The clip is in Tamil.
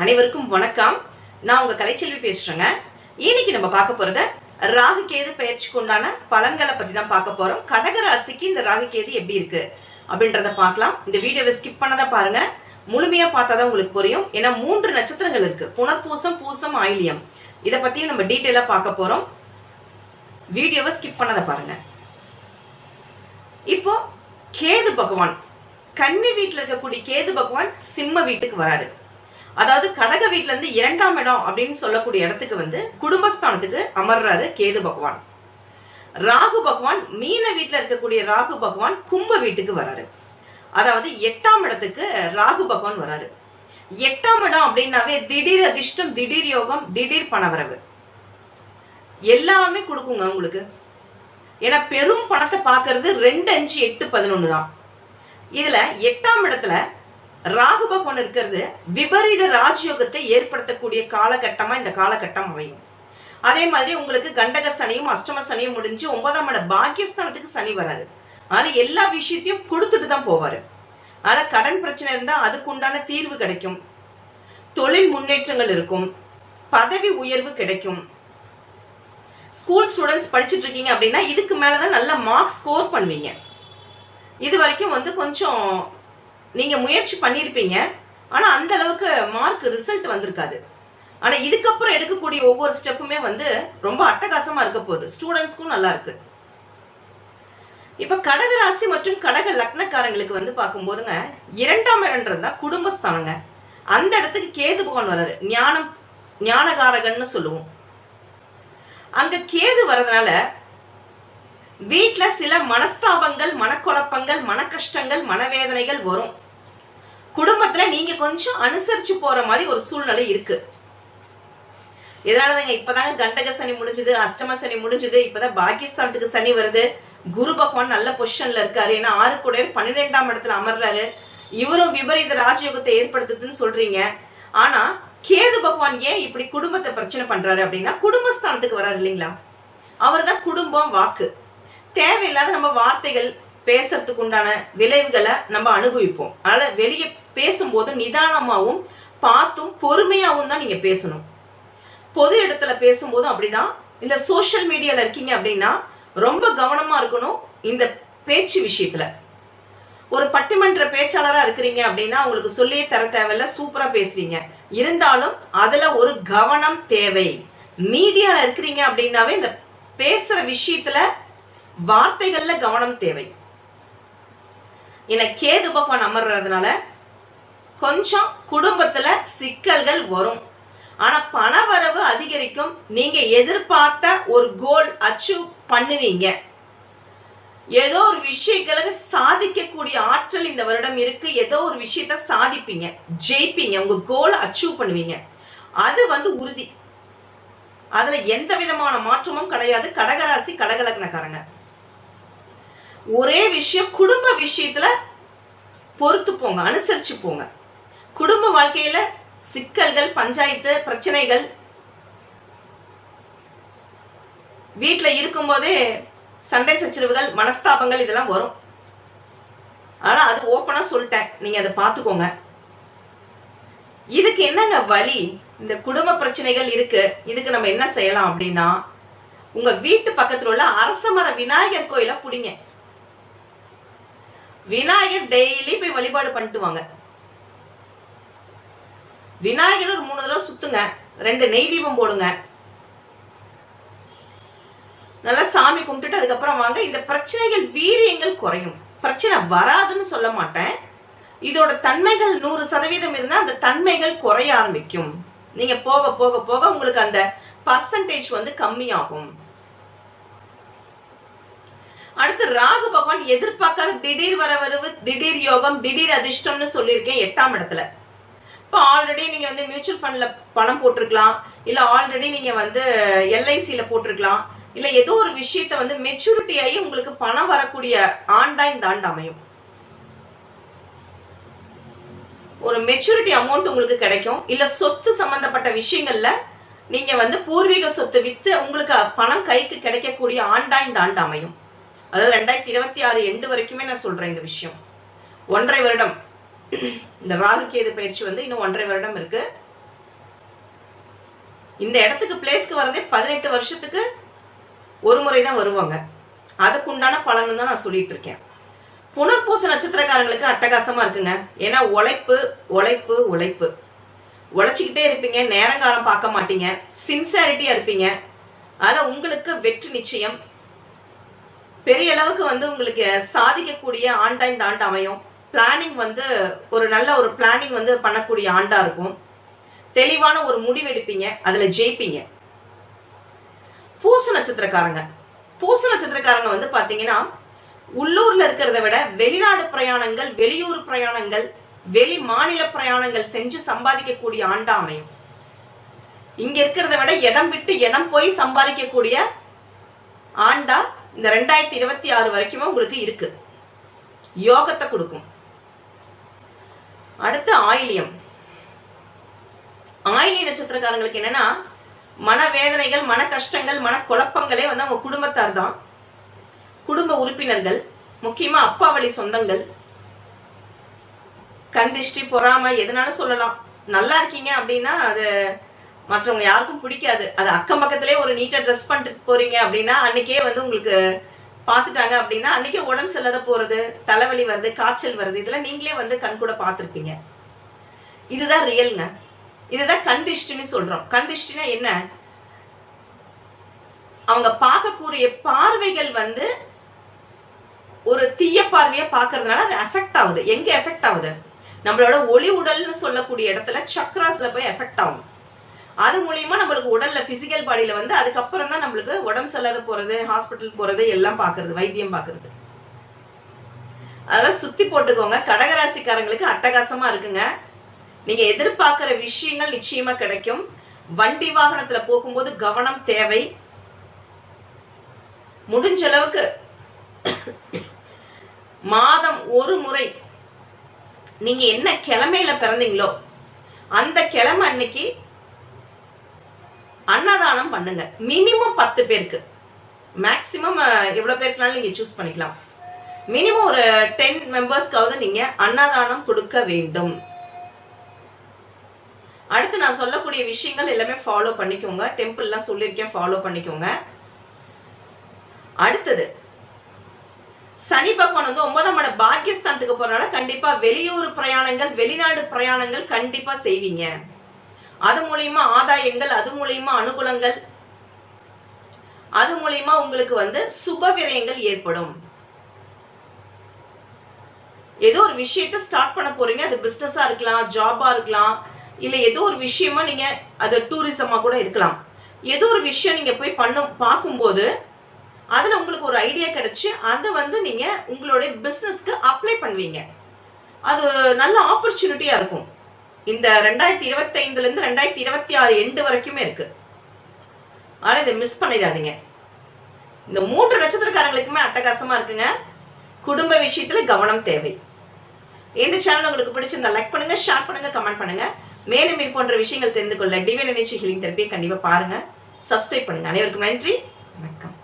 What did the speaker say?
அனைவருக்கும் வணக்கம். நான் உங்க கலைச்செல்வி பேசுறேங்க. இன்னைக்கு நம்ம பார்க்க போறது ராகு கேது பயிற்சிக்கு உண்டான பலன்களை பத்தி தான் பார்க்க போறோம். கடக ராசிக்கு இந்த ராகு கேது எப்படி இருக்கு அப்படின்றத பார்க்கலாம். இந்த வீடியோவை ஸ்கிப் பண்ணதை பாருங்க. முழுமையா பார்த்தாதான் உங்களுக்கு புரியும். ஏன்னா மூன்று நட்சத்திரங்கள் இருக்கு. புனர்பூசம் பூசம் ஆயிலியம். இதை பத்தியும் நம்ம டீட்டெயிலா பார்க்க போறோம். வீடியோவை ஸ்கிப் பண்ணதை பாருங்க. இப்போ கேது பகவான். கன்னி வீட்டில் இருக்கக்கூடிய கேது பகவான் சிம்ம வீட்டுக்கு வராரு. அதாவது கடக வீட்ல இருந்து இரண்டாம் இடம் அப்படின்னு சொல்லக்கூடிய இடத்துக்கு வந்து குடும்பஸ்தானத்துக்கு அமர்றாரு கேது பகவான். ராகு பகவான் மீன வீட்டுல இருக்கக்கூடிய ராகு பகவான் கும்ப வீட்டுக்கு வராரு. அதாவது எட்டாம் இடத்துக்கு ராகு பகவான் வராரு. எட்டாம் இடம் அப்படின்னாவே திடீர் அதிர்ஷ்டம் திடீர் யோகம் திடீர் பணவரவு. எல்லாமே கொடுக்குங்க உங்களுக்கு. ஏன்னா பெரும் பணத்தை பாக்குறது ரெண்டு அஞ்சு எட்டு பதினொன்னு தான். இதுல எட்டாம் இடத்துல ராகு பகவான் இருக்கிறது விபரீத ராஜயோகத்தை ஏற்படுத்தக்கூடிய காலகட்டமா இந்த காலகட்டம் அமையும். அதே மாதிரி உங்களுக்கு கண்டக சனியும் அஷ்டம சனியும் முடிஞ்சு ஒன்பதாம் இட பாக்கியஸ்தானத்துக்கு சனி வராது ஆனா எல்லா விஷயத்தையும் கொடுத்துட்டு தான் போவாரு. ஆனா கடன் பிரச்சனை இருந்தா அதுக்கு உண்டான தீர்வு கிடைக்கும். தொழில் முன்னேற்றங்கள் இருக்கும். பதவி உயர்வு கிடைக்கும். ஸ்கூல் ஸ்டூடெண்ட்ஸ் படிச்சுட்டு இருக்கீங்க அப்படின்னா இதுக்கு மேலதான் நல்ல மார்க் ஸ்கோர் பண்ணுவீங்க. இது வரைக்கும் வந்து கொஞ்சம் நீங்கள் முயற்சி பண்ணியிருப்பீங்க ஆனால் அந்த அளவுக்கு மார்க் ரிசல்ட் வந்திருக்காது. ஆனால் இதுக்கப்புறம் எடுக்கக்கூடிய ஒவ்வொரு ஸ்டெப்புமே வந்து ரொம்ப அட்டகாசமாக இருக்க போகுது. ஸ்டூடெண்ட்ஸ்க்கும் நல்லா இருக்கு. இப்போ கடக ராசி மற்றும் கடக லக்னக்காரங்களுக்கு வந்து பார்க்கும்போதுங்க இரண்டாம் இடம்ன்றது தான் குடும்பஸ்தானங்க. அந்த இடத்துக்கு கேது பகவான் வர்றாரு. ஞானம் ஞானகாரகன்னு சொல்லுவோம். அங்க கேது வர்றதுனால வீட்டில் சில மனஸ்தாபங்கள் மனக்குழப்பங்கள் மன கஷ்டங்கள் மனவேதனைகள் வரும். குடும்பத்துல நீங்க கொஞ்சம் அனுசரிச்சு போற மாதிரி ஒரு சூழ்நிலை இருக்கு. இதனாலதாங்க இப்பதாங்க கண்டக சனி முடிஞ்சது அஷ்டம சனி முடிஞ்சது இப்பதான் பாகிஸ்தானத்துக்கு சனி வருது. குரு பகவான் நல்ல பொசிஷன்ல இருக்காரு. ஏன்னா ஆறு கூட பன்னிரெண்டாம் இடத்துல அமர்றாரு. இவரும் விபரீத ராஜயோகத்தை ஏற்படுத்துதுன்னு சொல்றீங்க. ஆனா கேது பகவான் ஏன் இப்படி குடும்பத்தை பிரச்சனை பண்றாரு அப்படின்னா குடும்பஸ்தானத்துக்கு வராரு இல்லைங்களா? அவர் தான் குடும்பம் வாக்கு. தேவையில்லாத நம்ம வார்த்தைகள் பேசுறதுக்கு உண்டான விளைவுகளை நம்ம அனுபவிப்போம். அதனால வெளியே பேசும்போது நிதானமாகவும் பார்த்தும் பொறுமையாகவும் தான் நீங்க பேசணும். பொது இடத்துல பேசும்போதும் அப்படிதான். இந்த சோஷியல் மீடியால இருக்கீங்க அப்படின்னா ரொம்ப கவனமா இருக்கணும் இந்த பேச்சு விஷயத்துல. ஒரு பட்டிமன்ற பேச்சாளரா இருக்கிறீங்க அப்படின்னா உங்களுக்கு சொல்லியே தர தேவையில்ல சூப்பரா பேசுவீங்க. இருந்தாலும் அதுல ஒரு கவனம் தேவை. மீடியால இருக்கிறீங்க அப்படின்னாவே இந்த பேசுற விஷயத்துல வார்த்தைகள்ல கவனம் தேவை. என கேது பகவான் அமர்றதுனால கொஞ்சம் குடும்பத்துல சிக்கல்கள் வரும். ஆனா பணவரவு அதிகரிக்கும். நீங்க எதிர்பார்த்த ஒரு கோல் அச்சீவ் பண்ணுவீங்க. ஏதோ ஒரு விஷயங்களுக்கு சாதிக்கக்கூடிய ஆற்றல் இந்த வருடம் இருக்கு. ஏதோ ஒரு விஷயத்த சாதிப்பீங்க ஜெயிப்பீங்க உங்க கோலை அச்சீவ் பண்ணுவீங்க. அது வந்து உறுதி. அதுல எந்த விதமான மாற்றமும் கிடையாது. கடகராசி கடகலக்னக்காரங்க. ஒரே விஷயம் குடும்ப விஷயத்துல பொறுத்து போங்க அனுசரிச்சு போங்க. குடும்ப வாழ்க்கையில சிக்கல்கள் பஞ்சாயத்து பிரச்சனைகள் வீட்டில் இருக்கும்போதே சண்டை சச்சரவுகள் மனஸ்தாபங்கள் இதெல்லாம் வரும். ஆனால் அது ஓப்பனாக சொல்லிட்டேன். நீங்கள் அதை பார்த்துக்கோங்க. இதுக்கு என்னங்க வழி? இந்த குடும்ப பிரச்சனைகள் இருக்கு. இதுக்கு நம்ம என்ன செய்யலாம் அப்படின்னா உங்க வீட்டு பக்கத்துல உள்ள அரசமர விநாயகர் கோயில புடிங்க. விநாயகர் டெய்லி போய் வழிபாடு பண்ணிட்டு வாங்க விநாயகர் ஒரு மூணு தடவை சுத்துங்க. ரெண்டு நெய் தீபம் போடுங்க. நல்லா சாமி கும்பிட்டுட்டு அதுக்கப்புறம் வாங்க. இந்த பிரச்சனைகள் வீரியங்கள் குறையும். பிரச்சனை வராதுன்னு சொல்ல மாட்டேன். இதோட தன்மைகள் நூறு சதவீதம் இருந்தா அந்த தன்மைகள் குறைய ஆரம்பிக்கும். நீங்க போக போக போக உங்களுக்கு அந்த பர்சன்டேஜ் வந்து கம்மியாகும். அடுத்து ராகு பகவான் எதிர்பார்க்காத திடீர் வரவரவு திடீர் யோகம் திடீர் அதிர்ஷ்டம்னு சொல்லியிருக்கேன் எட்டாம் இடத்துல. இப்போ ஆல்ரெடி நீங்க வந்து மியூச்சுவல் ஃபண்ட்ல பணம் போட்டிருக்கலாம். இல்ல ஆல்ரெடி நீங்க வந்து எல்ஐசியில போட்டிருக்கலாம். இல்ல ஏதோ ஒரு விஷயத்த வந்து மெச்சூரிட்டி ஆகி உங்களுக்கு பணம் வரக்கூடிய ஆண்டா இந்த ஆண்டு அமையும். ஒரு மெச்சூரிட்டி அமௌண்ட் உங்களுக்கு கிடைக்கும். இல்ல சொத்து சம்பந்தப்பட்ட விஷயங்கள்ல நீங்க வந்து பூர்வீக சொத்து வித்து உங்களுக்கு பணம் கைக்கு கிடைக்கக்கூடிய ஆண்டா இந்த ஆண்டு அமையும். அதாவது ரெண்டாயிரத்தி இருபத்தி ஆறு எண்டு வரைக்குமே நான் சொல்றேன் இந்த விஷயம். ஒன்றரை வருடம். இந்த ராகு கேது பயிற்சி வந்து இன்னும் ஒன்றரை வருடம் இருக்கு. இந்த இடத்துக்கு பிளேஸ்க்கு வரதே பதினெட்டு வருஷத்துக்கு ஒரு முறை தான் வருவாங்க. அதுக்குண்டான பலன் தான் நான் சொல்லிட்டு இருக்கேன். புனர்பூச நட்சத்திரக்காரங்களுக்கு அட்டகாசமா இருக்குங்க. ஏன்னா உழைப்பு உழைப்பு உழைப்பு. உழைச்சிக்கிட்டே இருப்பீங்க நேரங்காலம் பார்க்க மாட்டீங்க சின்சாரிட்டியா இருப்பீங்க. ஆனா உங்களுக்கு வெற்றி நிச்சயம். பெரிய அளவுக்கு வந்து உங்களுக்கு சாதிக்கக்கூடிய ஆண்டா இந்த ஆண்டு அமையும். பிளானிங் வந்து ஒரு நல்ல ஒரு பிளானிங் வந்து பண்ணக்கூடிய ஆண்டா இருக்கும். தெளிவான ஒரு முடிவெடுப்பீங்க அதுல ஜெயிப்பீங்க. பூச நட்சத்திரக்காரங்க. பூச நட்சத்திரக்காரங்க வந்து பாத்தீங்கன்னா உள்ளூர்ல இருக்கிறத விட வெளிநாடு பிரயாணங்கள் வெளியூர் பிரயாணங்கள் வெளி மாநில பிரயாணங்கள் செஞ்சு சம்பாதிக்கக்கூடிய ஆண்டா அமையும். இங்க இருக்கிறத விட இடம் விட்டு இடம் போய் சம்பாதிக்கக்கூடிய ஆண்டா இந்த ரெண்டாயிரத்தி இருபத்தி ஆறு வரைக்குமே உங்களுக்கு இருக்கு. யோகத்தை கொடுக்கும். அடுத்து ஆயிலியம். ஆயிலிய நட்சத்திரக்காரங்களுக்கு என்னன்னா மனவேதனைகள் மன கஷ்டங்கள் மன குழப்பங்களே வந்து அவங்க குடும்பத்தார் தான். குடும்ப உறுப்பினர்கள் முக்கியமா அப்பா வழி சொந்தங்கள் கந்திஷ்டி பொறாமை எதனாலும் சொல்லலாம். நல்லா இருக்கீங்க அப்படின்னா அது மற்றவங்க யாருக்கும் பிடிக்காது. அது அக்கம் பக்கத்திலே ஒரு நீட்டா ட்ரெஸ் பண்ணிட்டு போறீங்க அப்படின்னா அன்னைக்கே வந்து உங்களுக்கு பார்த்துட்டாங்க அப்படின்னா அன்னைக்கே உடம்பு சரியில்லாத போறது தலைவலி வருது காய்ச்சல் வருது இதெல்லாம் நீங்களே வந்து கண் கூட பார்த்துருப்பீங்க. இதுதான் ரியல்ங்க இதுதான் கண்டிஷ்டின்னு சொல்றோம். கண்டிஷ்டினா என்ன? அவங்க பார்க்கக்கூடிய பார்வைகள் வந்து ஒரு தீய பார்வையை பார்க்கறதுனால அது எஃபெக்ட் ஆகுது. எங்க எஃபெக்ட் ஆகுது? நம்மளோட ஒளி உடல்னு சொல்லக்கூடிய இடத்துல சக்ராஸ்ல போய் எஃபெக்ட் ஆகும். அது மூலியமா நம்மளுக்கு உடல்ல பிசிக்கல் பாடியில வந்து அதுக்கப்புறம் தான் நம்மளுக்கு உடம்பு சரியில்லாத போறது ஹாஸ்பிட்டல் போறது எல்லாம் பாக்குறது வைத்தியம் பாக்குறது. அதெல்லாம் சுத்தி போட்டுக்கோங்க. கடகராசிக்காரங்களுக்கு அட்டகாசமா இருக்குங்க. நீங்க எதிர்பார்க்கிற விஷயங்கள் நிச்சயமா கிடைக்கும். வண்டி வாகனத்துல போகும்போது கவனம் தேவை. முடிஞ்ச அளவுக்கு மாதம் ஒரு முறை நீங்க என்ன கிழமையில பிறந்தீங்களோ அந்த கிழமை அன்னைக்கு அன்னதானம் பண்ணுங்க. மினிமம் பத்து பேருக்கு. மேக்சிமம் எவ்வளவு பேருக்குனாலும் நீங்க சூஸ் பண்ணிக்கலாம். மினிமம் ஒரு டென் மெம்பர்ஸ்க்காவது நீங்க அன்னதானம் கொடுக்க வேண்டும். அடுத்து நான் சொல்லக்கூடிய விஷயங்கள் எல்லாமே ஃபாலோ பண்ணிக்கோங்க. டெம்பிள்லாம் சொல்லியிருக்கேன் ஃபாலோ பண்ணிக்கோங்க. அடுத்தது சனி பகவான் வந்து ஒன்பதாம் இட பாக்கியஸ்தானத்துக்கு போறனால கண்டிப்பா வெளியூர் பிரயாணங்கள் வெளிநாடு பிரயாணங்கள் கண்டிப்பா செய்வீங்க. அது மூலியமா ஆதாயங்கள் அது மூலியமா அனுகூலங்கள் அது மூலியமா உங்களுக்கு வந்து சுப விரயங்கள் ஏற்படும். ஏதோ ஒரு விஷயத்த ஸ்டார்ட் பண்ண போறீங்க அது பிசினஸா இருக்கலாம் ஜாபா இருக்கலாம் இல்ல ஏதோ ஒரு விஷயமா நீங்க அது டூரிசமா கூட இருக்கலாம். ஏதோ ஒரு விஷயம் நீங்க போய் பண்ணும் பார்க்கும்போது அதுல உங்களுக்கு ஒரு ஐடியா கிடைச்சு அதை வந்து நீங்க உங்களுடைய பிசினஸ்க்கு அப்ளை பண்ணுவீங்க. அது ஒரு நல்ல ஆப்பர்ச்சுனிட்டியா இருக்கும். இந்த ரெண்டாயிரத்தி இருபத்தி ஐந்துல இருந்து ரெண்டாயிரத்தி இருபத்தி ஆறு எண்டு வரைக்குமே இருக்கு. ஆனா இதை மிஸ் பண்ணிடாதீங்க. இந்த மூன்று நட்சத்திரக்காரங்களுக்குமே அட்டகாசமா இருக்குங்க. குடும்ப விஷயத்துல கவனம் தேவை. இந்த சேனல் உங்களுக்கு பிடிச்சிருந்தா லைக் பண்ணுங்க ஷேர் பண்ணுங்க கமெண்ட் பண்ணுங்க. மேலும் இது போன்ற விஷயங்கள் தெரிந்து கொள்ள டிவைன் எனர்ஜி ஹீலிங் தெரப்பியை கண்டிப்பா பாருங்க. சப்ஸ்கிரைப் பண்ணுங்க. அனைவருக்கும் நன்றி. வணக்கம்.